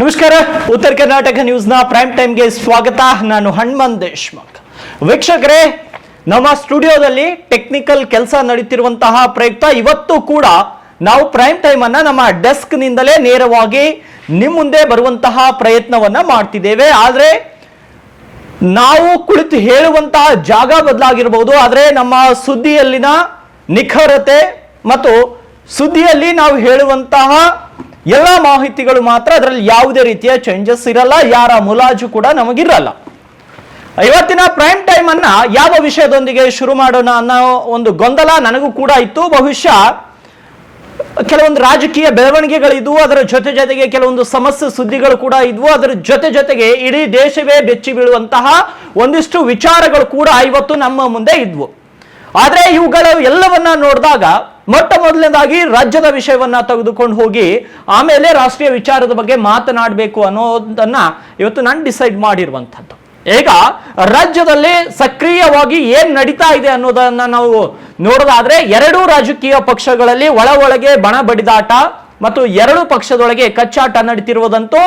ನಮಸ್ಕಾರ. ಉತ್ತರ ಕರ್ನಾಟಕ ನ್ಯೂಸ್ನ ಪ್ರೈಮ್ ಟೈಮ್ಗೆ ಸ್ವಾಗತ. ನಾನು ಹನುಮಂತ್ ದೇಶ್ಮುಖ್. ವೀಕ್ಷಕರೇ, ನಮ್ಮ ಸ್ಟುಡಿಯೋದಲ್ಲಿ ಟೆಕ್ನಿಕಲ್ ಕೆಲಸ ನಡೀತಿರುವಂತಹ ಪ್ರಯುಕ್ತ ಇವತ್ತು ಕೂಡ ನಾವು ಪ್ರೈಮ್ ಟೈಮ್ ಅನ್ನ ನಮ್ಮ ಡೆಸ್ಕ್ ನಿಂದಲೇ ನೇರವಾಗಿ ನಿಮ್ಮ ಮುಂದೆ ಬರುವಂತಹ ಪ್ರಯತ್ನವನ್ನ ಮಾಡ್ತಿದ್ದೇವೆ. ಆದ್ರೆ, ನಾವು ಕುಳಿತು ಹೇಳುವಂತಹ ಜಾಗ ಬದಲಾಗಿರಬಹುದು ಆದರೆ, ನಮ್ಮ ಸುದ್ದಿಯಲ್ಲಿನ ನಿಖರತೆ ಮತ್ತು ಸುದ್ದಿಯಲ್ಲಿ ನಾವು ಹೇಳುವಂತಹ ಎಲ್ಲ ಮಾಹಿತಿಗಳು ಮಾತ್ರ ಅದರಲ್ಲಿ ಯಾವುದೇ ರೀತಿಯ ಚೇಂಜಸ್ ಇರಲ್ಲ, ಯಾರ ಮುಲಾಜು ಕೂಡ ನಮಗಿರಲ್ಲ. ಇವತ್ತಿನ ಪ್ರೈಮ್ ಟೈಮ್ ಅನ್ನ ಯಾವ ವಿಷಯದೊಂದಿಗೆ ಶುರು ಮಾಡೋಣ ಅನ್ನೋ ಒಂದು ಗೊಂದಲ ನನಗೂ ಕೂಡ ಇತ್ತು. ಬಹುಶಃ ಕೆಲವೊಂದು ರಾಜಕೀಯ ಬೆಳವಣಿಗೆಗಳಿದ್ವು, ಅದರ ಜೊತೆ ಜೊತೆಗೆ ಕೆಲವೊಂದು ಸಮಸ್ಯೆ ಸುದ್ದಿಗಳು ಕೂಡ ಇದ್ವು. ಅದರ ಜೊತೆ ಜೊತೆಗೆ ಇಡೀ ದೇಶವೇ ಬೆಚ್ಚಿ ಬೀಳುವಂತಹ ಒಂದಿಷ್ಟು ವಿಚಾರಗಳು ಕೂಡ ಇವತ್ತು ನಮ್ಮ ಮುಂದೆ ಇದ್ವು. ಆದರೆ ಇವುಗಳ ಎಲ್ಲವನ್ನ ನೋಡಿದಾಗ ಮೊಟ್ಟ ಮೊದಲನೇದಾಗಿ ರಾಜ್ಯದ ವಿಷಯವನ್ನ ತೆಗೆದುಕೊಂಡು ಹೋಗಿ ಆಮೇಲೆ ರಾಷ್ಟ್ರೀಯ ವಿಚಾರದ ಬಗ್ಗೆ ಮಾತನಾಡಬೇಕು ಅನ್ನೋದನ್ನ ಇವತ್ತು ನಾನು ಡಿಸೈಡ್ ಮಾಡಿರುವಂಥದ್ದು. ಈಗ ರಾಜ್ಯದಲ್ಲಿ ಸಕ್ರಿಯವಾಗಿ ಏನ್ ನಡೀತಾ ಇದೆ ಅನ್ನೋದನ್ನ ನಾವು ನೋಡೋದಾದ್ರೆ ಎರಡೂ ರಾಜಕೀಯ ಪಕ್ಷಗಳಲ್ಲಿ ಒಳ ಒಳಗೆ ಬಣ ಬಡಿದಾಟ ಮತ್ತು ಎರಡು ಪಕ್ಷದೊಳಗೆ ಕಚ್ಚಾಟ ನಡೀತಿರುವುದಂತೂ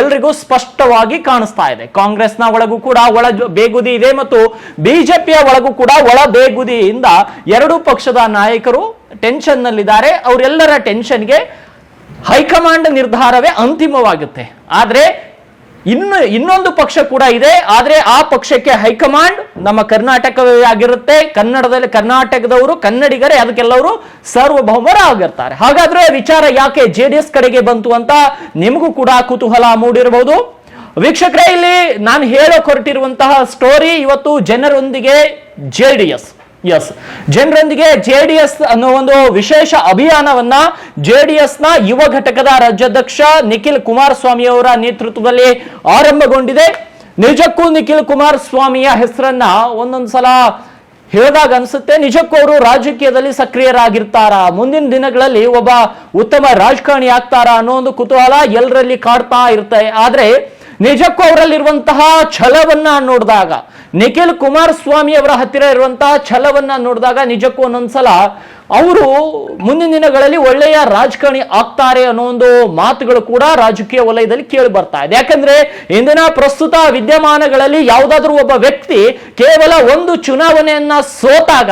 ಎಲ್ರಿಗೂ ಸ್ಪಷ್ಟವಾಗಿ ಕಾಣಿಸ್ತಾ ಇದೆ. ಕಾಂಗ್ರೆಸ್ನ ಒಳಗೂ ಕೂಡ ಒಳ ಬೇಗುದಿ ಇದೆ ಮತ್ತು ಬಿಜೆಪಿಯ ಒಳಗೂ ಕೂಡ ಒಳ ಬೇಗುದಿಯಿಂದ ಎರಡೂ ಪಕ್ಷದ ನಾಯಕರು ಟೆನ್ಷನ್ ನಲ್ಲಿದ್ದಾರೆ ಅವರೆಲ್ಲರ ಟೆನ್ಷನ್ಗೆ ಹೈಕಮಾಂಡ್ ನಿರ್ಧಾರವೇ ಅಂತಿಮವಾಗುತ್ತೆ ಆದ್ರೆ ಇನ್ನು ಇನ್ನೊಂದು ಪಕ್ಷ ಕೂಡ ಇದೆ. ಆದ್ರೆ ಆ ಪಕ್ಷಕ್ಕೆ ಹೈಕಮಾಂಡ್ ನಮ್ಮ ಕರ್ನಾಟಕವೇ ಆಗಿರುತ್ತೆ. ಕನ್ನಡದಲ್ಲಿ ಕರ್ನಾಟಕದವರು, ಕನ್ನಡಿಗರೇ ಅದಕ್ಕೆಲ್ಲವರು ಸಾರ್ವಭೌಮರಾಗಿರ್ತಾರೆ ಹಾಗಾದ್ರೆ ವಿಚಾರ ಯಾಕೆ ಜೆ ಡಿ ಎಸ್ ಕಡೆಗೆ ಬಂತು ಅಂತ ನಿಮಗೂ ಕೂಡ ಕುತೂಹಲ ಮೂಡಿರಬಹುದು. ವೀಕ್ಷಕರೇ, ಇಲ್ಲಿ ನಾನು ಹೇಳೋಕೆ ಹೊರಟಿರುವಂತಹ ಸ್ಟೋರಿ ಇವತ್ತು ಜನರೊಂದಿಗೆ ಜೆ ಡಿ ಎಸ್. ಎಸ್ ಜನರೊಂದಿಗೆ ಜೆ ಡಿ ಎಸ್ ಅನ್ನೋ ಒಂದು ವಿಶೇಷ ಅಭಿಯಾನವನ್ನ ಜೆ ಡಿ ಎಸ್ನ ಯುವ ಘಟಕದ ರಾಜ್ಯಾಧ್ಯಕ್ಷ ನಿಖಿಲ್ ಕುಮಾರಸ್ವಾಮಿ ಅವರ ನೇತೃತ್ವದಲ್ಲಿ ಆರಂಭಗೊಂಡಿದೆ. ನಿಜಕ್ಕೂ ನಿಖಿಲ್ ಕುಮಾರಸ್ವಾಮಿಯ ಹೆಸರನ್ನ ಒಂದೊಂದ್ಸಲ ಹೇಳಿದಾಗ ಅನ್ಸುತ್ತೆ. ನಿಜಕ್ಕೂ ಅವರು ರಾಜಕೀಯದಲ್ಲಿ ಸಕ್ರಿಯರಾಗಿರ್ತಾರ? ಮುಂದಿನ ದಿನಗಳಲ್ಲಿ ಒಬ್ಬ ಉತ್ತಮ ರಾಜಕಾರಣಿ ಆಗ್ತಾರ ಅನ್ನೋ ಒಂದು ಕುತೂಹಲ ಎಲ್ಲರಲ್ಲಿ ಕಾಡ್ತಾ ಇರುತ್ತೆ. ಆದ್ರೆ ನಿಜಕ್ಕೂ ಅವರಲ್ಲಿರುವಂತಹ ಛಲವನ್ನ ನೋಡಿದಾಗ ನಿಖಿಲ್ ಕುಮಾರಸ್ವಾಮಿ ಅವರ ಹತ್ತಿರ ಇರುವಂತಹ ಛಲವನ್ನ ನೋಡಿದಾಗ ನಿಜಕ್ಕೂ ಒಂದೊಂದ್ಸಲ ಅವರು ಮುಂದಿನ ದಿನಗಳಲ್ಲಿ ಒಳ್ಳೆಯ ರಾಜಕಾರಣಿ ಆಗ್ತಾರೆ ಅನ್ನೋ ಒಂದು ಮಾತುಗಳು ಕೂಡ ರಾಜಕೀಯ ವಲಯದಲ್ಲಿ ಕೇಳಿ ಬರ್ತಾ ಇದೆ. ಯಾಕಂದ್ರೆ ಇಂದಿನ ಪ್ರಸ್ತುತ ವಿದ್ಯಮಾನಗಳಲ್ಲಿ ಯಾವುದಾದ್ರೂ ಒಬ್ಬ ವ್ಯಕ್ತಿ ಕೇವಲ ಒಂದು ಚುನಾವಣೆಯನ್ನ ಸೋತಾಗ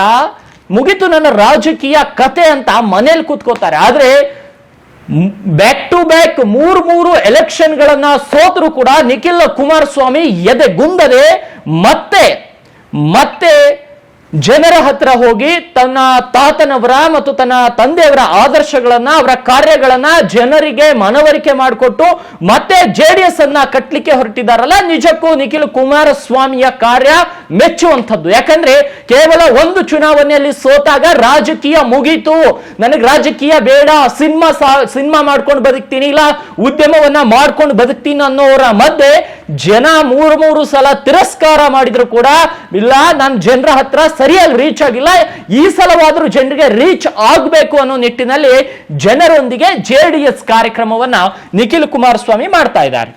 ಮುಗಿತು ನನ್ನ ರಾಜಕೀಯ ಕತೆ ಅಂತ ಮನೇಲಿ ಕೂತ್ಕೋತಾರೆ. ಆದ್ರೆ ಬ್ಯಾಕ್ ಟು ಬ್ಯಾಕ್ ಮೂರು ಮೂರು ಎಲೆಕ್ಷನ್ ಗಳನ್ನ ಸೋತರು ಕೂಡ ನಿಖಿಲ್ ಕುಮಾರಸ್ವಾಮಿ ಎದೆ ಗುಂದದೆ ಮತ್ತೆ ಮತ್ತೆ ಜನರ ಹತ್ರ ಹೋಗಿ ತನ್ನ ತಾತನವರ ಮತ್ತು ತನ್ನ ತಂದೆಯವರ ಆದರ್ಶಗಳನ್ನ, ಅವರ ಕಾರ್ಯಗಳನ್ನ ಜನರಿಗೆ ಮನವರಿಕೆ ಮಾಡಿಕೊಟ್ಟು ಮತ್ತೆ ಜೆ ಡಿ ಎಸ್ ಅನ್ನ ಕಟ್ಟಲಿಕ್ಕೆ ಹೊರಟಿದ್ದಾರಲ್ಲ ನಿಜಕ್ಕೂ ನಿಖಿಲ್ ಕುಮಾರಸ್ವಾಮಿಯ ಕಾರ್ಯ ಮೆಚ್ಚುವಂಥದ್ದು. ಯಾಕಂದ್ರೆ ಕೇವಲ ಒಂದು ಚುನಾವಣೆಯಲ್ಲಿ ಸೋತಾಗ ರಾಜಕೀಯ ಮುಗೀತು. ನನಗೆ ರಾಜಕೀಯ ಬೇಡ, ಸಿನಿಮಾ ಸಿನಿಮಾ ಮಾಡ್ಕೊಂಡು ಬದುಕ್ತೀನಿ, ಇಲ್ಲ ಉದ್ಯಮವನ್ನ ಮಾಡ್ಕೊಂಡು ಬದುಕ್ತೀನಿ ಅನ್ನೋರ ಮಧ್ಯೆ ಜನ ಮೂರು ಮೂರು ಸಲ ತಿರಸ್ಕಾರ ಮಾಡಿದ್ರು ಕೂಡ, ಇಲ್ಲ ನಾನು ಜನರ ಹತ್ರ ಸರಿಯಾಗಿ ರೀಚ್ ಆಗಿಲ್ಲ, ಈ ಸಲವಾದರೂ ಜನರಿಗೆ ರೀಚ್ ಆಗಬೇಕು ಅನ್ನೋ ನಿಟ್ಟಿನಲ್ಲಿ ಜನರೊಂದಿಗೆ ಜೆ ಡಿ ಎಸ್ ಕಾರ್ಯಕ್ರಮವನ್ನ ನಿಖಿಲ್ ಕುಮಾರಸ್ವಾಮಿ ಮಾಡ್ತಾ ಇದ್ದಾರೆ.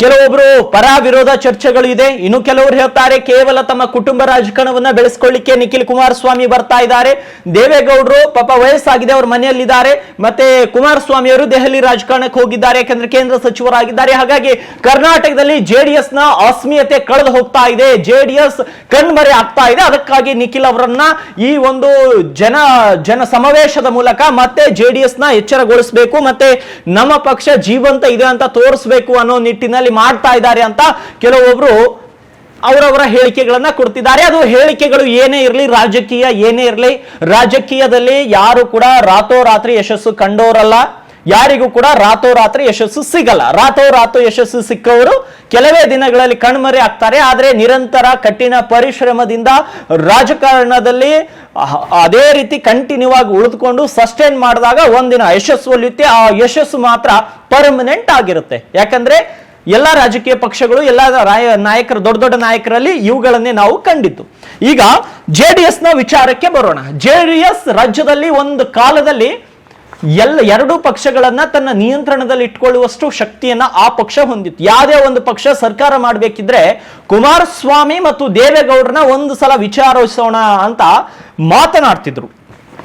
ಕೆಲವೊಬ್ರು ಪರ ವಿರೋಧ ಚರ್ಚೆಗಳು ಇದೆ. ಇನ್ನು ಕೆಲವರು ಹೇಳ್ತಾರೆ, ಕೇವಲ ತಮ್ಮ ಕುಟುಂಬ ರಾಜಕಾರಣವನ್ನ ಬೆಳೆಸ್ಕೊಳ್ಳಿಕ್ಕೆ ನಿಖಿಲ್ ಕುಮಾರಸ್ವಾಮಿ ಬರ್ತಾ ಇದ್ದಾರೆ. ದೇವೇಗೌಡರು ಪಾಪ ವಯಸ್ಸಾಗಿದೆ, ಅವ್ರ ಮನೆಯಲ್ಲಿದ್ದಾರೆ. ಮತ್ತೆ ಕುಮಾರಸ್ವಾಮಿ ಅವರು ದೆಹಲಿ ರಾಜಕಾರಣಕ್ಕೆ ಹೋಗಿದ್ದಾರೆ, ಯಾಕಂದ್ರೆ ಕೇಂದ್ರ ಸಚಿವರಾಗಿದ್ದಾರೆ. ಹಾಗಾಗಿ ಕರ್ನಾಟಕದಲ್ಲಿ ಜೆಡಿಎಸ್ನ ಆಸ್ಮೀಯತೆ ಕಳೆದು ಹೋಗ್ತಾ ಇದೆ. ಜೆಡಿಎಸ್ ಕಣ್ಮರೆ ಆಗ್ತಾ ಇದೆ. ಅದಕ್ಕಾಗಿ ನಿಖಿಲ್ ಅವರನ್ನ ಈ ಒಂದು ಜನ ಜನ ಸಮಾವೇಶದ ಮೂಲಕ ಮತ್ತೆ ಜೆಡಿಎಸ್ನ ಎಚ್ಚರಗೊಳಿಸಬೇಕು, ಮತ್ತೆ ನಮ್ಮ ಪಕ್ಷ ಜೀವಂತ ಇದೆ ಅಂತ ತೋರಿಸಬೇಕು ಅನ್ನೋ ನಿಟ್ಟಿನಲ್ಲಿ ಮಾಡ್ತಾ ಇದ್ದಾರೆ ಅಂತ ಕೆಲವೊಬ್ರು ಅವರವರ ಹೇಳಿಕೆಗಳನ್ನ ಕೊಡ್ತಿದ್ದಾರೆ. ಅದು ಹೇಳಿಕೆಗಳು ಏನೇ ಇರಲಿ, ರಾಜಕೀಯ ಏನೇ ಇರಲಿ, ರಾಜಕೀಯದಲ್ಲಿ ಯಾರು ಕೂಡ ರಾತೋರಾತ್ರಿ ಯಶಸ್ಸು ಕಂಡೋರಲ್ಲ ಯಾರಿಗೂ ಕೂಡ ರಾತೋರಾತ್ರಿ ಯಶಸ್ಸು ಸಿಗಲ್ಲ. ರಾತ್ರೋರಾತ್ರಿ ಯಶಸ್ಸು ಸಿಕ್ಕವರು ಕೆಲವೇ ದಿನಗಳಲ್ಲಿ ಕಣ್ಮರೆ ಆಗ್ತಾರೆ. ಆದ್ರೆ ನಿರಂತರ ಕಠಿಣ ಪರಿಶ್ರಮದಿಂದ ರಾಜಕಾರಣದಲ್ಲಿ ಅದೇ ರೀತಿ ಕಂಟಿನ್ಯೂ ಆಗಿ ಉಳಿದುಕೊಂಡು ಸಸ್ಟೈನ್ ಮಾಡಿದಾಗ ಒಂದಿನ ಯಶಸ್ಸು ಒಲಿಯುತ್ತೆ. ಆ ಯಶಸ್ಸು ಮಾತ್ರ ಪರ್ಮನೆಂಟ್ ಆಗಿರುತ್ತೆ. ಯಾಕಂದ್ರೆ ಎಲ್ಲ ರಾಜಕೀಯ ಪಕ್ಷಗಳು, ಎಲ್ಲ ರಾಯ- ನಾಯಕರು, ದೊಡ್ಡ ದೊಡ್ಡ ನಾಯಕರಲ್ಲಿ ಇವುಗಳನ್ನೇ ನಾವು ಕಂಡಿತ್ತು ಈಗ ಜೆ ಡಿ ಎಸ್ನ ವಿಚಾರಕ್ಕೆ ಬರೋಣ. ಜೆ ಡಿ ಎಸ್ ರಾಜ್ಯದಲ್ಲಿ ಒಂದು ಕಾಲದಲ್ಲಿ ಎಲ್ಲ ಎರಡು ಪಕ್ಷಗಳನ್ನ ತನ್ನ ನಿಯಂತ್ರಣದಲ್ಲಿ ಇಟ್ಕೊಳ್ಳುವಷ್ಟು ಶಕ್ತಿಯನ್ನ ಆ ಪಕ್ಷ ಹೊಂದಿತ್ತು. ಯಾವುದೇ ಒಂದು ಪಕ್ಷ ಸರ್ಕಾರ ಮಾಡಬೇಕಿದ್ರೆ ಕುಮಾರಸ್ವಾಮಿ ಮತ್ತು ದೇವೇಗೌಡರನ್ನ ಒಂದು ಸಲ ವಿಚಾರಿಸೋಣ ಅಂತ ಮಾತನಾಡ್ತಿದ್ರು.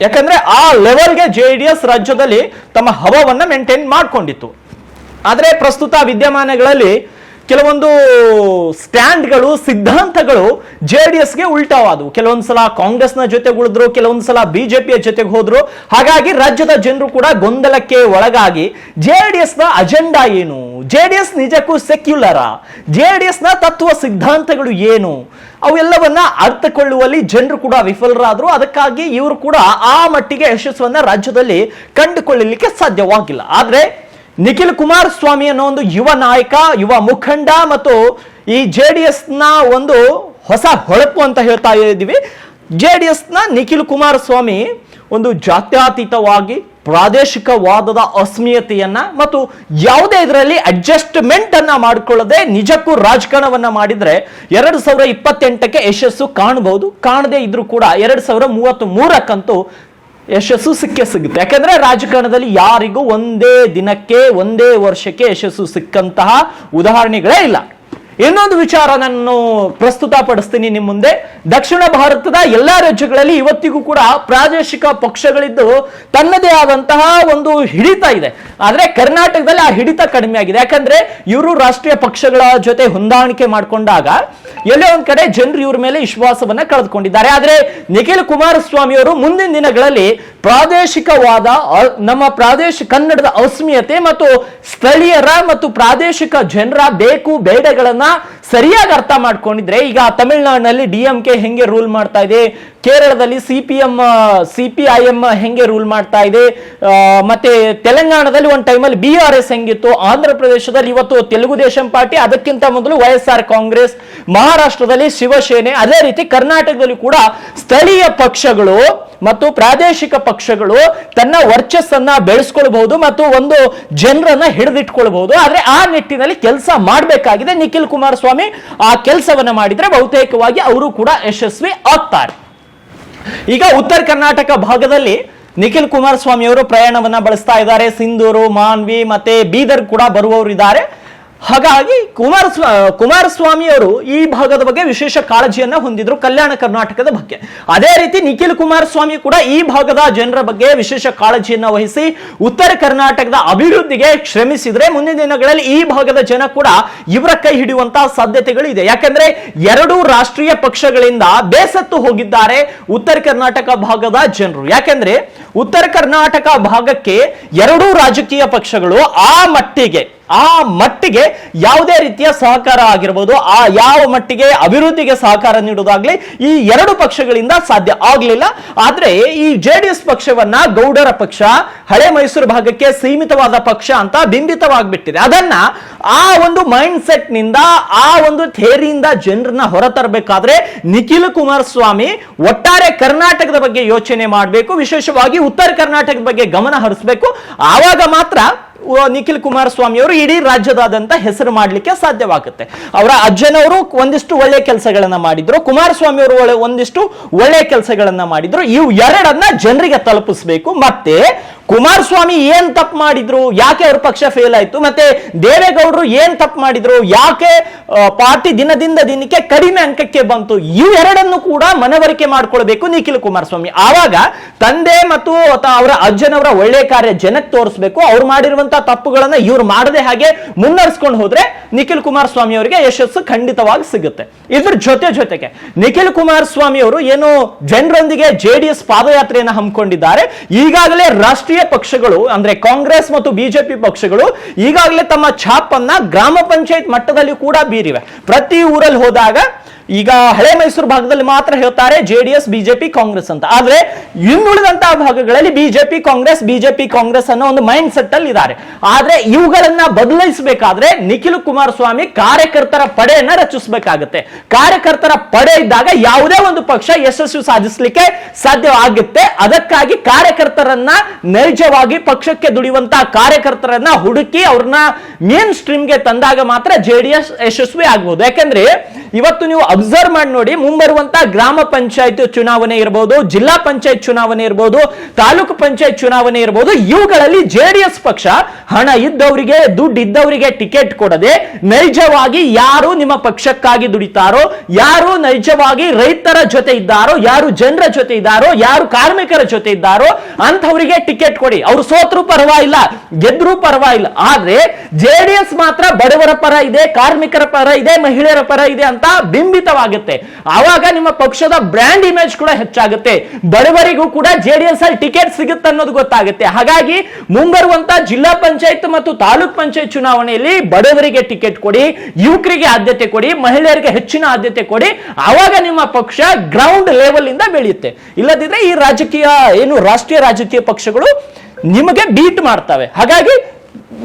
ಯಾಕಂದ್ರೆ ಆ ಲೆವೆಲ್ಗೆ ಜೆ ಡಿ ಎಸ್ ರಾಜ್ಯದಲ್ಲಿ ತಮ್ಮ ಹವವನ್ನ ಮೇಂಟೈನ್ ಮಾಡ್ಕೊಂಡಿತ್ತು. ಆದರೆ ಪ್ರಸ್ತುತ ವಿದ್ಯಮಾನಗಳಲ್ಲಿ ಕೆಲವೊಂದು ಸ್ಟ್ಯಾಂಡ್ಗಳು, ಸಿದ್ಧಾಂತಗಳು ಜೆ ಡಿ ಎಸ್ಗೆ ಉಲ್ಟಾವಾದವು. ಕೆಲವೊಂದ್ಸಲ ಕಾಂಗ್ರೆಸ್ನ ಜೊತೆಗೆ ಉಳಿದ್ರು ಕೆಲವೊಂದು ಸಲ ಬಿಜೆಪಿಯ ಜೊತೆಗೆ ಹೋದ್ರು. ಹಾಗಾಗಿ ರಾಜ್ಯದ ಜನರು ಕೂಡ ಗೊಂದಲಕ್ಕೆ ಒಳಗಾಗಿ ಜೆ ಡಿ ಎಸ್ನ ಅಜೆಂಡಾ ಏನು? ಜೆ ಡಿ ಎಸ್ ನಿಜಕ್ಕೂ ಸೆಕ್ಯುಲರ ಜೆ ಡಿ ಎಸ್ನ ತತ್ವ ಸಿದ್ಧಾಂತಗಳು ಏನು? ಅವೆಲ್ಲವನ್ನ ಅರ್ಥಕೊಳ್ಳುವಲ್ಲಿ ಜನರು ಕೂಡ ವಿಫಲರಾದ್ರು. ಅದಕ್ಕಾಗಿ ಇವರು ಕೂಡ ಆ ಮಟ್ಟಿಗೆ ಯಶಸ್ಸನ್ನ ರಾಜ್ಯದಲ್ಲಿ ಕಂಡುಕೊಳ್ಳಲಿಕ್ಕೆ ಸಾಧ್ಯವಾಗಿಲ್ಲ. ಆದ್ರೆ ನಿಖಿಲ್ ಕುಮಾರಸ್ವಾಮಿ ಅನ್ನೋ ಒಂದು ಯುವ ನಾಯಕ, ಯುವ ಮುಖಂಡ ಮತ್ತು ಈ ಜೆ ಡಿ ಎಸ್ನ ಒಂದು ಹೊಸ ಹೊಳಪು ಅಂತ ಹೇಳ್ತಾ ಇದ್ದೀವಿ. ಜೆ ಡಿ ಎಸ್ನ ನಿಖಿಲ್ ಕುಮಾರಸ್ವಾಮಿ ಒಂದು ಜಾತ್ಯತೀತವಾಗಿ ಪ್ರಾದೇಶಿಕವಾದದ ಅಸ್ಮಿಯತೆಯನ್ನ ಮತ್ತು ಯಾವುದೇ ಇದರಲ್ಲಿ ಅಡ್ಜಸ್ಟ್ಮೆಂಟ್ ಅನ್ನ ಮಾಡಿಕೊಳ್ಳದೆ ನಿಜಕ್ಕೂ ರಾಜಕಾರಣವನ್ನ ಮಾಡಿದ್ರೆ ಎರಡು ಸಾವಿರ ಇಪ್ಪತ್ತೆಂಟಕ್ಕೆ ಯಶಸ್ಸು ಕಾಣಬಹುದು. ಕಾಣದೇ ಇದ್ರೂ ಕೂಡ ಎರಡು ಸಾವಿರ ಮೂವತ್ತ್ ಮೂರಕ್ಕಂತೂ ಯಶಸ್ಸು ಸಿಕ್ಕೇ ಸಿಗುತ್ತೆ ಯಾಕಂದ್ರೆ ರಾಜಕಾರಣದಲ್ಲಿ ಯಾರಿಗೂ ಒಂದೇ ದಿನಕ್ಕೆ ಒಂದೇ ವರ್ಷಕ್ಕೆ ಯಶಸ್ಸು ಸಿಕ್ಕಂತಹ ಉದಾಹರಣೆಗಳೇ ಇಲ್ಲ. ಇನ್ನೊಂದು ವಿಚಾರ ನಾನು ಪ್ರಸ್ತುತಪಡಿಸ್ತೀನಿ ನಿಮ್ಮ ಮುಂದೆ. ದಕ್ಷಿಣ ಭಾರತದ ಎಲ್ಲಾ ರಾಜ್ಯಗಳಲ್ಲಿ ಇವತ್ತಿಗೂ ಕೂಡ ಪ್ರಾದೇಶಿಕ ಪಕ್ಷಗಳಿದ್ದು ತನ್ನದೇ ಆದಂತಹ ಒಂದು ಹಿಡಿತ ಇದೆ. ಆದ್ರೆ ಕರ್ನಾಟಕದಲ್ಲಿ ಆ ಹಿಡಿತ ಕಡಿಮೆ ಆಗಿದೆ. ಯಾಕಂದ್ರೆ ಇವರು ರಾಷ್ಟ್ರೀಯ ಪಕ್ಷಗಳ ಜೊತೆ ಹೊಂದಾಣಿಕೆ ಮಾಡಿಕೊಂಡಾಗ ಎಲ್ಲೇ ಒಂದ್ ಕಡೆ ಜನರು ಇವ್ರ ಮೇಲೆ ವಿಶ್ವಾಸವನ್ನ ಕಳೆದುಕೊಂಡಿದ್ದಾರೆ. ಆದ್ರೆ ನಿಖಿಲ್ ಕುಮಾರಸ್ವಾಮಿ ಅವರು ಮುಂದಿನ ದಿನಗಳಲ್ಲಿ ಪ್ರಾದೇಶಿಕವಾದ ನಮ್ಮ ಪ್ರಾದೇಶಿಕ ಕನ್ನಡದ ಅಸ್ಮಿಯತೆ ಮತ್ತು ಸ್ಥಳೀಯರ ಮತ್ತು ಪ್ರಾದೇಶಿಕ ಜನರ ಬೇಕು, ಬೇಡಗಳನ್ನ ಸರಿಯಾಗಿ ಅರ್ಥ ಮಾಡ್ಕೊಂಡಿದ್ರೆ ಈಗ ತಮಿಳುನಾಡಿನಲ್ಲಿ ಡಿ ಎಂ ಕೆ ಹೆಂಗೆ ರೂಲ್ ಮಾಡ್ತಾ ಇದೆ, ಕೇರಳದಲ್ಲಿ C P M C P I M ಹೆಂಗೆ ರೂಲ್ ಮಾಡ್ತಾ ಇದೆ ಮತ್ತೆ ತೆಲಂಗಾಣದಲ್ಲಿ ಒಂದು ಟೈಮಲ್ಲಿ ಬಿ ಆರ್ ಎಸ್ ಹೆಂಗಿತ್ತು ಆಂಧ್ರ ಪ್ರದೇಶದಲ್ಲಿ ಇವತ್ತು ತೆಲುಗು ದೇಶಂ ಪಾರ್ಟಿ, ಅದಕ್ಕಿಂತ ಮೊದಲು ವೈಎಸ್ಆರ್ ಎಸ್ ಆರ್ ಕಾಂಗ್ರೆಸ್, ಮಹಾರಾಷ್ಟ್ರದಲ್ಲಿ ಶಿವಸೇನೆ, ಅದೇ ರೀತಿ ಕರ್ನಾಟಕದಲ್ಲಿ ಕೂಡ ಸ್ಥಳೀಯ ಪಕ್ಷಗಳು ಮತ್ತು ಪ್ರಾದೇಶಿಕ ಪಕ್ಷಗಳು ತನ್ನ ವರ್ಚಸ್ಸನ್ನ ಬೆಳೆಸ್ಕೊಳ್ಬಹುದು ಮತ್ತು ಒಂದು ಜನರನ್ನ ಹಿಡಿದಿಟ್ಕೊಳ್ಬಹುದು. ಆದ್ರೆ ಆ ನಿಟ್ಟಿನಲ್ಲಿ ಕೆಲಸ ಮಾಡಬೇಕಾಗಿದೆ ನಿಖಿಲ್ ಕುಮಾರಸ್ವಾಮಿ ಆ ಕೆಲಸವನ್ನ ಮಾಡಿದ್ರೆ ಬಹುತೇಕವಾಗಿ ಅವರು ಕೂಡ ಯಶಸ್ವಿ ಆಗ್ತಾರೆ. ಈಗ ಉತ್ತರ ಕರ್ನಾಟಕ ಭಾಗದಲ್ಲಿ ನಿಖಿಲ್ ಕುಮಾರಸ್ವಾಮಿ ಅವರು ಪ್ರಯಾಣವನ್ನ ಬಳಸ್ತಾ ಇದ್ದಾರೆ. ಸಿಂಧೂರು, ಮಾನ್ವಿ ಮತ್ತೆ ಬೀದರ್ ಕೂಡ ಬರುವವರು ಇದ್ದಾರೆ ಹಾಗಾಗಿ ಕುಮಾರಸ್ವಾ ಕುಮಾರಸ್ವಾಮಿ ಅವರು ಈ ಭಾಗದ ಬಗ್ಗೆ ವಿಶೇಷ ಕಾಳಜಿಯನ್ನ ಹೊಂದಿದ್ರು ಕಲ್ಯಾಣ ಕರ್ನಾಟಕದ ಬಗ್ಗೆ. ಅದೇ ರೀತಿ ನಿಖಿಲ್ ಕುಮಾರಸ್ವಾಮಿ ಕೂಡ ಈ ಭಾಗದ ಜನರ ಬಗ್ಗೆ ವಿಶೇಷ ಕಾಳಜಿಯನ್ನ ವಹಿಸಿ ಉತ್ತರ ಕರ್ನಾಟಕದ ಅಭಿವೃದ್ಧಿಗೆ ಶ್ರಮಿಸಿದ್ರೆ ಮುಂದಿನ ದಿನಗಳಲ್ಲಿ ಈ ಭಾಗದ ಜನ ಕೂಡ ಇವರ ಕೈ ಹಿಡಿಯುವಂತಹ ಸಾಧ್ಯತೆಗಳು ಇದೆ ಯಾಕಂದ್ರೆ ಎರಡು ರಾಷ್ಟ್ರೀಯ ಪಕ್ಷಗಳಿಂದ ಬೇಸತ್ತು ಹೋಗಿದ್ದಾರೆ ಉತ್ತರ ಕರ್ನಾಟಕ ಭಾಗದ ಜನರು. ಯಾಕಂದ್ರೆ ಉತ್ತರ ಕರ್ನಾಟಕ ಭಾಗಕ್ಕೆ ಎರಡೂ ರಾಜಕೀಯ ಪಕ್ಷಗಳು ಆ ಮಟ್ಟಿಗೆ ಆ ಮಟ್ಟಿಗೆ ಯಾವುದೇ ರೀತಿಯ ಸಹಕಾರ ಆಗಿರ್ಬೋದು, ಆ ಯಾವ ಮಟ್ಟಿಗೆ ಅಭಿವೃದ್ಧಿಗೆ ಸಹಕಾರ ನೀಡುವುದಾಗ್ಲಿ ಈ ಎರಡು ಪಕ್ಷಗಳಿಂದ ಸಾಧ್ಯ ಆಗಲಿಲ್ಲ. ಆದ್ರೆ ಈ ಜೆ ಪಕ್ಷವನ್ನ ಗೌಡರ ಪಕ್ಷ, ಹಳೆ ಮೈಸೂರು ಭಾಗಕ್ಕೆ ಸೀಮಿತವಾದ ಪಕ್ಷ ಅಂತ ಬಿಂಬಿತವಾಗಿಬಿಟ್ಟಿದೆ. ಅದನ್ನ ಆ ಒಂದು ಮೈಂಡ್ ಸೆಟ್ನಿಂದ ಆ ಒಂದು ಥೇರಿಯಿಂದ ಜನರನ್ನ ಹೊರತರಬೇಕಾದ್ರೆ ನಿಖಿಲ್ ಕುಮಾರಸ್ವಾಮಿ ಒಟ್ಟಾರೆ ಕರ್ನಾಟಕದ ಬಗ್ಗೆ ಯೋಚನೆ ಮಾಡಬೇಕು, ವಿಶೇಷವಾಗಿ ಉತ್ತರ ಕರ್ನಾಟಕದ ಬಗ್ಗೆ ಗಮನ ಹರಿಸಬೇಕು. ಆವಾಗ ಮಾತ್ರ ನಿಖಿಲ್ ಕುಮಾರಸ್ವಾಮಿ ಅವರು ಇಡೀ ರಾಜ್ಯದಾದಂತ ಹೆಸರು ಮಾಡಲಿಕ್ಕೆ ಸಾಧ್ಯವಾಗುತ್ತೆ. ಅವರ ಅಜ್ಜನವರು ಒಂದಿಷ್ಟು ಒಳ್ಳೆ ಕೆಲಸಗಳನ್ನ ಮಾಡಿದ್ರು, ಕುಮಾರಸ್ವಾಮಿ ಅವರು ಒಂದಿಷ್ಟು ಒಳ್ಳೆ ಕೆಲಸಗಳನ್ನ ಮಾಡಿದ್ರು, ಇವು ಎರಡನ್ನ ಜನರಿಗೆ ತಲುಪಿಸ್ಬೇಕು. ಮತ್ತೆ ಕುಮಾರಸ್ವಾಮಿ ಏನ್ ತಪ್ಪು ಮಾಡಿದ್ರು? ಯಾಕೆ ಅವ್ರ ಪಕ್ಷ ಫೇಲ್ ಆಯ್ತು? ಮತ್ತೆ ದೇವೇಗೌಡರು ಏನ್ ತಪ್ಪು ಮಾಡಿದ್ರು? ಯಾಕೆ ಪಾರ್ಟಿ ದಿನದಿಂದ ದಿನಕ್ಕೆ ಕಡಿಮೆ ಅಂಕಕ್ಕೆ ಬಂತು? ಇವೆರಡನ್ನು ಕೂಡ ಮನವರಿಕೆ ಮಾಡ್ಕೊಳ್ಬೇಕು ನಿಖಿಲ್ ಕುಮಾರಸ್ವಾಮಿ. ಆವಾಗ ತಂದೆ ಮತ್ತು ಅವರ ಅಜ್ಜನವರ ಒಳ್ಳೆ ಕಾರ್ಯ ಜನಕ್ಕೆ ತೋರಿಸ್ಬೇಕು. ಅವ್ರು ಮಾಡಿರುವಂತಹ ತಪ್ಪುಗಳನ್ನ ಇವ್ರು ಮಾಡದೆ ಹಾಗೆ ಮುನ್ನಡೆಸ್ಕೊಂಡು ಹೋದ್ರೆ ನಿಖಿಲ್ ಕುಮಾರಸ್ವಾಮಿ ಅವರಿಗೆ ಯಶಸ್ಸು ಖಂಡಿತವಾಗಿ ಸಿಗುತ್ತೆ. ಇದ್ರ ಜೊತೆ ಜೊತೆಗೆ ನಿಖಿಲ್ ಕುಮಾರಸ್ವಾಮಿ ಅವರು ಏನು ಜನರೊಂದಿಗೆ ಜೆಡಿಎಸ್ ಪಾದಯಾತ್ರೆಯನ್ನು ಹಮ್ಮಿಕೊಂಡಿದ್ದಾರೆ. ಈಗಾಗಲೇ ರಾಷ್ಟ್ರೀಯ ಪಕ್ಷಗಳು, ಅಂದ್ರೆ ಕಾಂಗ್ರೆಸ್ ಮತ್ತು ಬಿಜೆಪಿ ಪಕ್ಷಗಳು ಈಗಾಗಲೇ ತಮ್ಮ ಛಾಪನ್ನ ಗ್ರಾಮ ಪಂಚಾಯತ್ ಮಟ್ಟದಲ್ಲಿ ಕೂಡ ಬೀರಿವೆ. ಪ್ರತಿ ಊರಲ್ಲಿ ಹೋದಾಗ ಈಗ ಹಳೆ ಮೈಸೂರು ಭಾಗದಲ್ಲಿ ಮಾತ್ರ ಹೇಳ್ತಾರೆ ಜೆಡಿಎಸ್, ಬಿಜೆಪಿ, ಕಾಂಗ್ರೆಸ್ ಅಂತ. ಆದ್ರೆ ಇನ್ನುಳಿದಂತಹ ಭಾಗಗಳಲ್ಲಿ ಬಿಜೆಪಿ, ಕಾಂಗ್ರೆಸ್ ಬಿಜೆಪಿ, ಕಾಂಗ್ರೆಸ್ ಅನ್ನೋ ಒಂದು ಮೈಂಡ್ ಸೆಟ್ ಅಲ್ಲಿ ಇದ್ದಾರೆ. ಆದ್ರೆ ಇವುಗಳನ್ನ ಬದಲಾಯಿಸಬೇಕಾದ್ರೆ ನಿಖಿಲ್ ಕುಮಾರಸ್ವಾಮಿ ಕಾರ್ಯಕರ್ತರ ಪಡೆಯನ್ನ ರಚಿಸಬೇಕಾಗುತ್ತೆ. ಕಾರ್ಯಕರ್ತರ ಪಡೆ ಇದ್ದಾಗ ಯಾವುದೇ ಒಂದು ಪಕ್ಷ ಯಶಸ್ವಿ ಸಾಧಿಸಲಿಕ್ಕೆ ಸಾಧ್ಯವಾಗುತ್ತೆ. ಅದಕ್ಕಾಗಿ ಕಾರ್ಯಕರ್ತರನ್ನ ನೈಜವಾಗಿ ಪಕ್ಷಕ್ಕೆ ದುಡಿಯುವಂತಹ ಕಾರ್ಯಕರ್ತರನ್ನ ಹುಡುಕಿ ಅವ್ರನ್ನ ಮೇನ್ ಸ್ಟ್ರೀಮ್ಗೆ ತಂದಾಗ ಮಾತ್ರ ಜೆಡಿಎಸ್ ಯಶಸ್ವಿ ಆಗ್ಬಹುದು ಯಾಕಂದ್ರೆ ಇವತ್ತು ನೀವು ಅಬ್ಸರ್ವ್ ಮಾಡಿ ನೋಡಿ, ಮುಂಬರುವಂತ ಗ್ರಾಮ ಪಂಚಾಯತ್ ಚುನಾವಣೆ ಇರಬಹುದು ಜಿಲ್ಲಾ ಪಂಚಾಯತ್ ಚುನಾವಣೆ ಇರಬಹುದು ತಾಲೂಕು ಪಂಚಾಯತ್ ಚುನಾವಣೆ ಇರಬಹುದು ಇವುಗಳಲ್ಲಿ ಜೆಡಿಎಸ್ ಪಕ್ಷ ಹಣ ಇದ್ದವರಿಗೆ ದುಡ್ಡು ಇದ್ದವರಿಗೆ ಟಿಕೆಟ್ ಕೊಡದೆ ನೈಜವಾಗಿ ಯಾರು ನಿಮ್ಮ ಪಕ್ಷಕ್ಕಾಗಿ ದುಡಿತಾರೋ, ಯಾರು ನೈಜವಾಗಿ ರೈತರ ಜೊತೆ ಇದ್ದಾರೋ, ಯಾರು ಜನರ ಜೊತೆ ಇದ್ದಾರೋ, ಯಾರು ಕಾರ್ಮಿಕರ ಜೊತೆ ಇದ್ದಾರೋ, ಅಂಥವರಿಗೆ ಟಿಕೆಟ್ ಕೊಡಿ. ಅವ್ರು ಸೋತ್ರು ಪರವಾಗಿಲ್ಲ, ಗೆದ್ರು ಪರವಾಗಿಲ್ಲ. ಆದ್ರೆ ಜೆಡಿಎಸ್ ಮಾತ್ರ ಬಡವರ ಪರ ಇದೆ, ಕಾರ್ಮಿಕರ ಪರ ಇದೆ, ಮಹಿಳೆಯರ ಪರ ಇದೆ ಅಂತ ಬಿಂಬಿತವಾಗುತ್ತೆ ಆವಾಗ ನಿಮ್ಮ ಪಕ್ಷದ ಬ್ರ್ಯಾಂಡ್ ಇಮೇಜ್ ಕೂಡ ಹೆಚ್ಚಾಗುತ್ತೆ. ಬಡವರಿಗೂ ಕೂಡ ಜೆಡಿಎಸ್ ಅಲ್ಲಿ ಟಿಕೆಟ್ ಸಿಗುತ್ತೆ ಅನ್ನೋದು ಗೊತ್ತಾಗುತ್ತೆ. ಹಾಗಾಗಿ ಮುಂಬರುವಂತ ಜಿಲ್ಲಾ ಪಂಚಾಯತ್ ಮತ್ತು ತಾಲೂಕ್ ಪಂಚಾಯತ್ ಚುನಾವಣೆಯಲ್ಲಿ ಬಡವರಿಗೆ ಟಿಕೆಟ್ ಕೊಡಿ, ಯುವಕರಿಗೆ ಆದ್ಯತೆ ಕೊಡಿ, ಮಹಿಳೆಯರಿಗೆ ಹೆಚ್ಚಿನ ಆದ್ಯತೆ ಕೊಡಿ. ಆವಾಗ ನಿಮ್ಮ ಪಕ್ಷ ಗ್ರೌಂಡ್ ಲೆವೆಲ್ ಇಂದ ಬೆಳೆಯುತ್ತೆ. ಇಲ್ಲದಿದ್ರೆ ಈ ರಾಜಕೀಯ, ಏನು ರಾಷ್ಟ್ರೀಯ ರಾಜಕೀಯ ಪಕ್ಷಗಳು ನಿಮಗೆ ಬೀಟ್ ಮಾಡ್ತವೆ. ಹಾಗಾಗಿ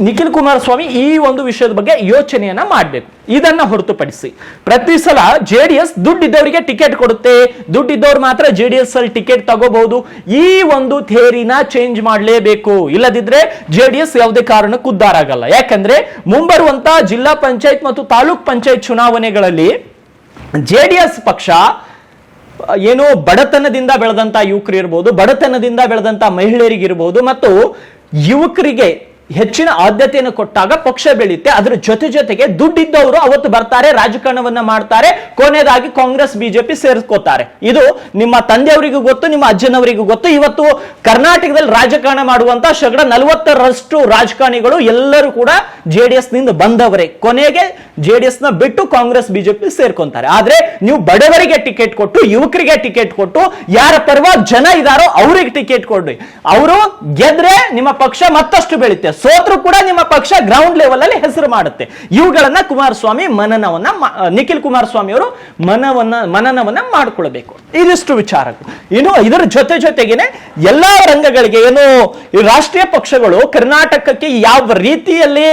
ನಿಖಿಲ್ ಕುಮಾರಸ್ವಾಮಿ ಈ ಒಂದು ವಿಷಯದ ಬಗ್ಗೆ ಯೋಚನೆಯನ್ನ ಮಾಡಬೇಕು. ಇದನ್ನ ಹೊರತುಪಡಿಸಿ ಪ್ರತಿ ಸಲ ಜೆ ಡಿ ಎಸ್ ದುಡ್ಡಿದ್ದವರಿಗೆ ಟಿಕೆಟ್ ಕೊಡುತ್ತೆ. ದುಡ್ಡಿದ್ದವ್ರು ಮಾತ್ರ ಜೆ ಡಿ ಎಸ್ ಅಲ್ಲಿ ಟಿಕೆಟ್ ತಗೋಬಹುದು. ಈ ಒಂದು ಥೇರಿನ ಚೇಂಜ್ ಮಾಡಲೇಬೇಕು. ಇಲ್ಲದಿದ್ರೆ ಜೆ ಡಿ ಎಸ್ ಯಾವುದೇ ಕಾರಣಕ್ಕೂ ಉದ್ಧಾರ ಆಗಲ್ಲ. ಯಾಕಂದ್ರೆ ಮುಂಬರುವಂತ ಜಿಲ್ಲಾ ಪಂಚಾಯತ್ ಮತ್ತು ತಾಲೂಕ್ ಪಂಚಾಯತ್ ಚುನಾವಣೆಗಳಲ್ಲಿ ಜೆ ಡಿ ಎಸ್ ಪಕ್ಷ, ಏನು ಬಡತನದಿಂದ ಬೆಳೆದಂತ ಯುವಕರು ಇರ್ಬೋದು, ಬಡತನದಿಂದ ಬೆಳೆದಂತ ಮಹಿಳೆಯರಿಗಿರ್ಬೋದು, ಮತ್ತು ಯುವಕರಿಗೆ ಹೆಚ್ಚಿನ ಆದ್ಯತೆಯನ್ನು ಕೊಟ್ಟಾಗ ಪಕ್ಷ ಬೆಳೆಯುತ್ತೆ. ಅದರ ಜೊತೆ ಜೊತೆಗೆ ದುಡ್ಡಿದ್ದವರು ಅವತ್ತು ಬರ್ತಾರೆ, ರಾಜಕಾರಣವನ್ನ ಮಾಡ್ತಾರೆ, ಕೊನೆಯದಾಗಿ ಕಾಂಗ್ರೆಸ್, ಬಿಜೆಪಿ ಸೇರಿಸ್ಕೋತಾರೆ. ಇದು ನಿಮ್ಮ ತಂದೆಯವರಿಗೂ ಗೊತ್ತು, ನಿಮ್ಮ ಅಜ್ಜನವರಿಗೂ ಗೊತ್ತು. ಇವತ್ತು ಕರ್ನಾಟಕದಲ್ಲಿ ರಾಜಕಾರಣ ಮಾಡುವಂತ ಶಗಡ ನಲವತ್ತರಷ್ಟು ರಾಜಕಾರಣಿಗಳು ಎಲ್ಲರೂ ಕೂಡ ಜೆಡಿಎಸ್ನಿಂದ ಬಂದವರೇ. ಕೊನೆಗೆ ಜೆಡಿಎಸ್ನ ಬಿಟ್ಟು ಕಾಂಗ್ರೆಸ್, ಬಿಜೆಪಿ ಸೇರ್ಕೊಂತಾರೆ. ಆದ್ರೆ ನೀವು ಬಡವರಿಗೆ ಟಿಕೆಟ್ ಕೊಟ್ಟು, ಯುವಕರಿಗೆ ಟಿಕೆಟ್ ಕೊಟ್ಟು, ಯಾರ ಪರವಾಗಿ ಜನ ಇದಾರೋ ಅವ್ರಿಗೆ ಟಿಕೆಟ್ ಕೊಡ್ರಿ. ಅವರು ಗೆದ್ರೆ ನಿಮ್ಮ ಪಕ್ಷ ಮತ್ತಷ್ಟು ಬೆಳೆಯುತ್ತೆ. ಸೋತ್ರು ಕೂಡ ನಿಮ್ಮ ಪಕ್ಷ ಗ್ರೌಂಡ್ ಲೆವೆಲ್ ಅಲ್ಲಿ ಹೆಸರು ಮಾಡುತ್ತೆ. ಇವುಗಳನ್ನ ಕುಮಾರಸ್ವಾಮಿ ಮನನವನ್ನ ನಿಖಿಲ್ ಕುಮಾರಸ್ವಾಮಿ ಅವರು ಮನವನ್ನ, ಮನನವನ್ನ ಮಾಡಿಕೊಳ್ಬೇಕು. ಇದಿಷ್ಟು ವಿಚಾರಗಳು. ಇನ್ನು ಇದರ ಜೊತೆ ಜೊತೆಗೇನೆ ಎಲ್ಲಾ ರಂಗಗಳಿಗೆ ಏನು ರಾಷ್ಟ್ರೀಯ ಪಕ್ಷಗಳು ಕರ್ನಾಟಕಕ್ಕೆ ಯಾವ ರೀತಿಯಲ್ಲಿ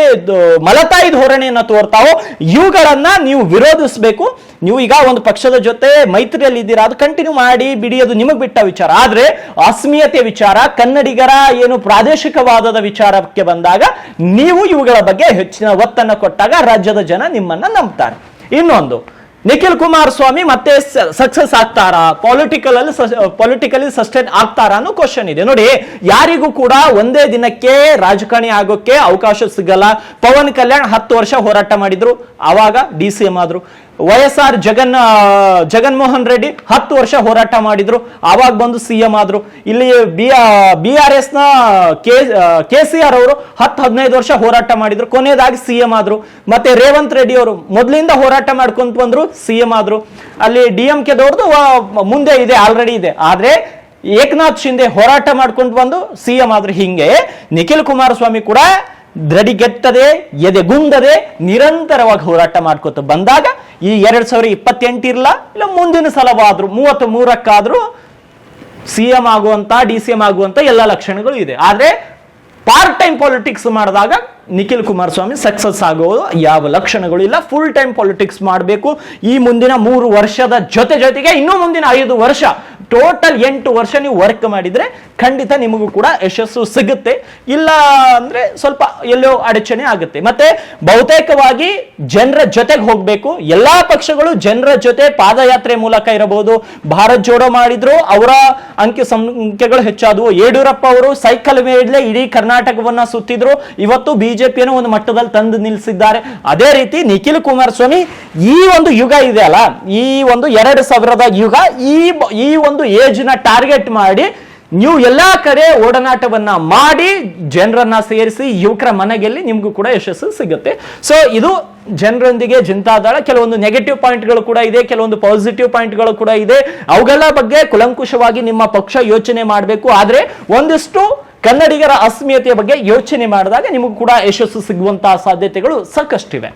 ಮಲತಾಯಿ ಧೋರಣೆಯನ್ನ ತೋರ್ತಾವೋ ಇವುಗಳನ್ನ ನೀವು ವಿರೋಧಿಸಬೇಕು. ನೀವು ಈಗ ಒಂದು ಪಕ್ಷದ ಜೊತೆ ಮೈತ್ರಿಯಲ್ಲಿ ಇದ್ದೀರಾ, ಅದು ಕಂಟಿನ್ಯೂ ಮಾಡಿ ಬಿಡಿ, ಅದು ನಿಮಗೆ ಬಿಟ್ಟ ವಿಚಾರ. ಆದ್ರೆ ಅಸ್ಮೀಯತೆ ವಿಚಾರ, ಕನ್ನಡಿಗರ ಏನು ಪ್ರಾದೇಶಿಕವಾದದ ವಿಚಾರಕ್ಕೆ ಬಂದಾಗ ನೀವು ಇವುಗಳ ಬಗ್ಗೆ ಹೆಚ್ಚಿನ ಒತ್ತನ್ನು ಕೊಟ್ಟಾಗ ರಾಜ್ಯದ ಜನ ನಿಮ್ಮನ್ನ ನಂಬ್ತಾರೆ. ಇನ್ನೊಂದು ನಿಖಿಲ್ ಕುಮಾರಸ್ವಾಮಿ ಮತ್ತೆ ಸಕ್ಸಸ್ ಆಗ್ತಾರಾ? ಪೊಲಿಟಿಕಲ್ ಅಲ್ಲಿ ಪೊಲಿಟಿಕಲಿ ಸಸ್ಟೈನ್ ಆಗ್ತಾರಾ ಅನ್ನೋ ಕ್ವಶನ್ ಇದೆ. ನೋಡಿ, ಯಾರಿಗೂ ಕೂಡ ಒಂದೇ ದಿನಕ್ಕೆ ರಾಜಕಾರಣಿ ಆಗೋಕೆ ಅವಕಾಶ ಸಿಗಲ್ಲ. ಪವನ್ ಕಲ್ಯಾಣ್ ಹತ್ತು ವರ್ಷ ಹೋರಾಟ ಮಾಡಿದ್ರು. ಆವಾಗ ಡಿ ಸಿ ಎಂ ಆದ್ರು. YSR S R Jagan Jaganmohan Reddy ಹತ್ತು ವರ್ಷ ಹೋರಾಟ ಮಾಡಿದ್ರು. ಆವಾಗ ಬಂದು ಸಿ ಎಂ ಆದ್ರು. ಇಲ್ಲಿ ಬಿ ಬಿ ಆರ್ ಎಸ್ನ ಕೆ ಸಿ ಆರ್ ಅವರು ಹತ್ತು, ಹದಿನೈದು ವರ್ಷ ಹೋರಾಟ ಮಾಡಿದ್ರು. ಕೊನೆಯದಾಗಿ ಸಿ ಎಂ ಆದ್ರು. ಮತ್ತೆ ರೇವಂತ್ ರೆಡ್ಡಿ ಅವರು ಮೊದಲಿಂದ ಹೋರಾಟ ಮಾಡ್ಕೊಂತ ಬಂದ್ರು. ಸಿ ಎಂ ಆದ್ರು. ಅಲ್ಲಿ ಡಿ ಎಂ ಕೆ ದವ್ರದ್ದು ಮುಂದೆ ಇದೆ ಆಲ್ರೆಡಿ ಇದೆ. ಆದ್ರೆ ಏಕನಾಥ್ ಶಿಂದೆ ಹೋರಾಟ ಮಾಡ್ಕೊಂಡು ಬಂದು ಸಿ ಎಂ ಆದ್ರು ಹಿಂಗೆ. ನಿಖಿಲ್ ಕುಮಾರಸ್ವಾಮಿ ಕೂಡ ದೃಢಿಗೆತ್ತದೆ, ಎದೆಗುಂದದೆ, ನಿರಂತರವಾಗಿ ಹೋರಾಟ ಮಾಡ್ಕೊತ ಬಂದಾಗ ಈ ಎರಡ್ ಸಾವಿರ ಇಪ್ಪತ್ತೆಂಟು ಇರಲ್ಲ ಇಲ್ಲ ಮುಂದಿನ ಸಲವಾದ್ರು, ಮೂವತ್ತ್ ಮೂರಕ್ಕಾದ್ರೂ ಸಿ ಎಂ ಆಗುವಂತ ಡಿ ಸಿ ಎಂ ಆಗುವಂತ ಎಲ್ಲ ಲಕ್ಷಣಗಳು ಇದೆ. ಆದ್ರೆ ಪಾರ್ಟ್ ಟೈಮ್ ಪಾಲಿಟಿಕ್ಸ್ ಮಾಡಿದಾಗ ನಿಖಿಲ್ ಕುಮಾರಸ್ವಾಮಿ ಸಕ್ಸಸ್ ಆಗೋದು, ಯಾವ ಲಕ್ಷಣಗಳು ಇಲ್ಲ. ಫುಲ್ ಟೈಮ್ ಪಾಲಿಟಿಕ್ಸ್ ಮಾಡಬೇಕು. ಈ ಮುಂದಿನ ಮೂರು ವರ್ಷದ ಜೊತೆ ಜೊತೆಗೆ ಇನ್ನೂ ಮುಂದಿನ ಐದು ವರ್ಷ ಟೋಟಲ್ ಎಂಟು ವರ್ಷ ನೀವು ವರ್ಕ್ ಮಾಡಿದ್ರೆ ಖಂಡಿತ ನಿಮಗೂ ಕೂಡ ಯಶಸ್ಸು ಸಿಗುತ್ತೆ. ಇಲ್ಲ ಅಂದ್ರೆ ಸ್ವಲ್ಪ ಎಲ್ಲೋ ಅಡಚಣೆ ಆಗುತ್ತೆ. ಮತ್ತೆ ಬಹುತೇಕವಾಗಿ ಜನರ ಜೊತೆಗೆ ಹೋಗಬೇಕು. ಎಲ್ಲಾ ಪಕ್ಷಗಳು ಜನರ ಜೊತೆ ಪಾದಯಾತ್ರೆ ಮೂಲಕ ಇರಬಹುದು. ಭಾರತ್ ಜೋಡೋ ಮಾಡಿದ್ರು, ಅವರ ಅಂಕಿ ಸಂಖ್ಯೆಗಳು ಹೆಚ್ಚಾದವು. ಯಡಿಯೂರಪ್ಪ ಅವರು ಸೈಕಲ್ ಮೇಲೆ ಇಡೀ ಕರ್ನಾಟಕವನ್ನ ಸುತ್ತಿದ್ರು. ಇವತ್ತು ಬಿಜೆಪಿಯನ್ನು ಒಂದು ಮಟ್ಟದಲ್ಲಿ ತಂದು ನಿಲ್ಲಿಸಿದ್ದಾರೆ. ಅದೇ ರೀತಿ ನಿಖಿಲ್ ಕುಮಾರಸ್ವಾಮಿ ಈ ಒಂದು ಯುಗ ಇದೆ ಅಲ್ಲ, ಈ ಒಂದು ಎರಡು ಸಾವಿರದ ಯುಗ, ಈ ಈ ಒಂದು ಏಜ್ನ ಟಾರ್ಗೆಟ್ ಮಾಡಿ ನೀವು ಎಲ್ಲಾ ಕಡೆ ಓಡನಾಟವನ್ನ ಮಾಡಿ ಜನರನ್ನ ಸೇರಿಸಿ ಯುವಕರ ಮನೆಗೆಲ್ಲಿ ನಿಮಗೂ ಕೂಡ ಯಶಸ್ಸು ಸಿಗುತ್ತೆ. ಸೊ ಇದು ಜನರೊಂದಿಗೆ ಜನತಾದಳ ಕೆಲವೊಂದು ನೆಗೆಟಿವ್ ಪಾಯಿಂಟ್ಗಳು ಕೂಡ ಇದೆ, ಕೆಲವೊಂದು ಪಾಸಿಟಿವ್ ಪಾಯಿಂಟ್ಗಳು ಕೂಡ ಇದೆ. ಅವುಗಳ ಬಗ್ಗೆ ಕುಲಂಕುಷವಾಗಿ ನಿಮ್ಮ ಪಕ್ಷ ಯೋಚನೆ ಮಾಡಬೇಕು. ಆದರೆ ಒಂದಿಷ್ಟು ಕನ್ನಡಿಗರ ಅಸ್ಮಿಯತೆಯ ಬಗ್ಗೆ ಯೋಚನೆ ಮಾಡಿದಾಗ ನಿಮಗೂ ಕೂಡ ಯಶಸ್ಸು ಸಿಗುವಂತಹ ಸಾಧ್ಯತೆಗಳು ಸಾಕಷ್ಟಿವೆ.